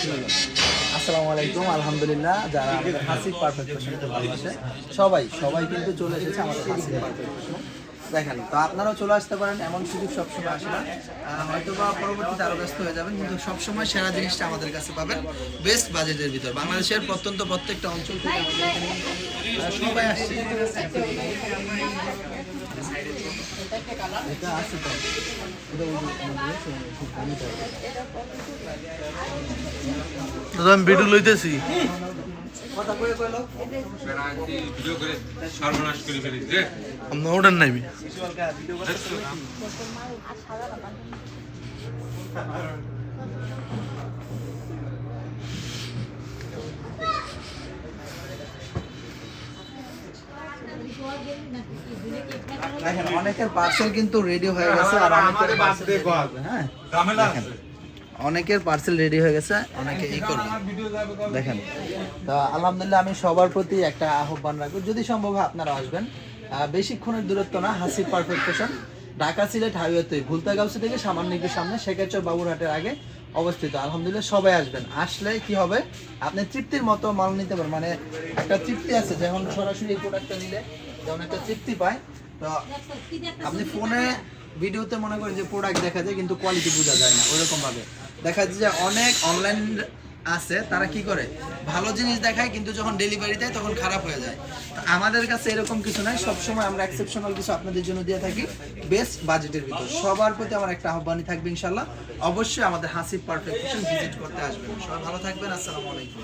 আসসালামু আলাইকুম, আলহামদুলিল্লাহ। যারা আমাদের হাসির পারফেক্ট ভালোবাসে সবাই সবাই কিন্তু চলে এসেছে আমাদের হাসির পারফেক্ট দেখেন, তো আপনারাও চলে আসতে পারেন, এমন সুযোগ সবসময় আসে না। হয়তো বা পরবর্তীতে আরও ব্যস্ত হয়ে যাবেন, কিন্তু সবসময় সেরা জিনিসটা আমাদের কাছে পাবেন বেস্ট বাজেটের ভিতর। বাংলাদেশের প্রত্যন্ত প্রত্যেকটা অঞ্চল থেকে আমাদের সবাই আসছে। আমি ভিডিও লইতেছি। ওটার অনেকের পার্সেল কিন্তু রেডি হয়ে গেছে আর অনেকের parcel হ্যাঁ অনেকের পার্সেল রেডি হয়ে গেছে, অনেকে ই করবে। দেখেন, তো আলহামদুলিল্লাহ আমি সবার প্রতি একটা আহ্বান রাখব। যদি সম্ভব আপনারা আসবেন। বেশিক্ষণের দূরত্ব না হাসি পারফেক্ট ফ্যাশন ঢাকা, সিলেট হাইওয়েতে ভুলতাগাউসি থেকে সামান্য একটু সামনে শেখাচর বাবুরহাটের আগে অবস্থিত। আলহামদুলিল্লাহ সবাই আসবেন। আসলে কি হবে, আপনি তৃপ্তির মতো মাল নিতে পারেন মানে একটা তৃপ্তি আছে যখন সরাসরি প্রোডাক্টটা নিলে যেমন একটা তৃপ্তি পায়। তো আপনি ফোনে ভিডিওতে মনে করেন যে প্রোডাক্ট দেখা যায়, কিন্তু কোয়ালিটি বোঝা যায় না ওইরকম ভাবে দেখা যায় যে অনেক অনলাইন আছে, তারা কি করে? ভালো জিনিস দেখায়, কিন্তু যখন ডেলিভারি দেয়, তখন খারাপ হয়ে যায়। তো আমাদের কাছে এরকম কিছু নাই, সবসময় আমরা এক্সেপশনাল কিছু আপনাদের জন্য দিয়ে থাকি বেস্ট বাজেটের ভিতর। সবার প্রতি আমার একটা আহ্বানই থাকবে ইনশাল্লাহ অবশ্যই আমাদের হাসি পারফেকশন ভিজিট করতে আসবেন। সবাই ভালো থাকবেন, আসসালামু আলাইকুম।